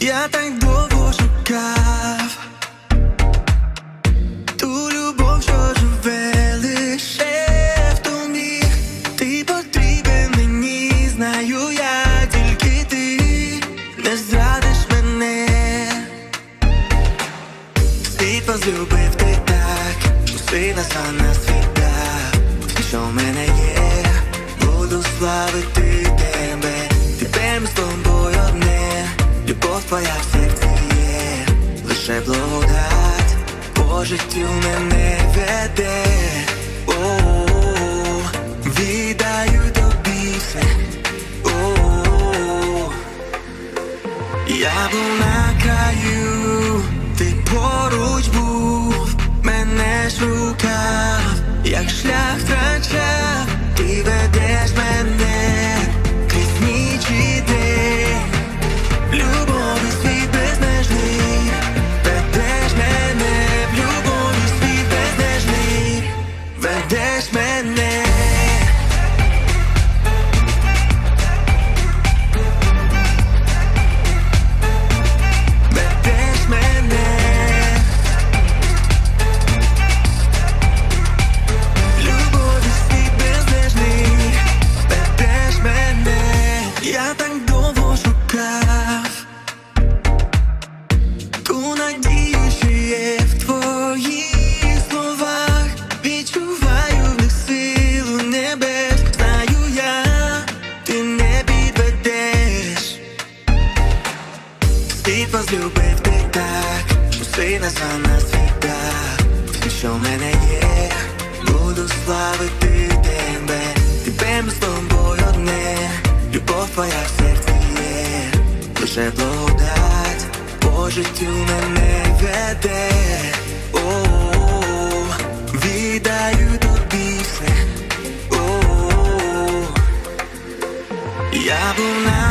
Я так довго шукав ту любов, що живе лише в тобі. Ти потрібен мені, знаю я тільки ти. Не зрадиш мене. Світ возлюбив ти так, сам на світа, Все, що в мене є, буду славити тебе, тебе ми з тобою одне, твоя в серці є, лише благодать по життю мене веде. О-о-о, Віддаю тобі все. О-о-о, я був на краю, Світ вас ти так, Пусина за нас світа, Ти що в мене є, буду славити тебе, тебе ми з тобою одне, любов твоя в серці є, лише благодать по життю мене веде, о, -о, -о віддаю тобі все, я був на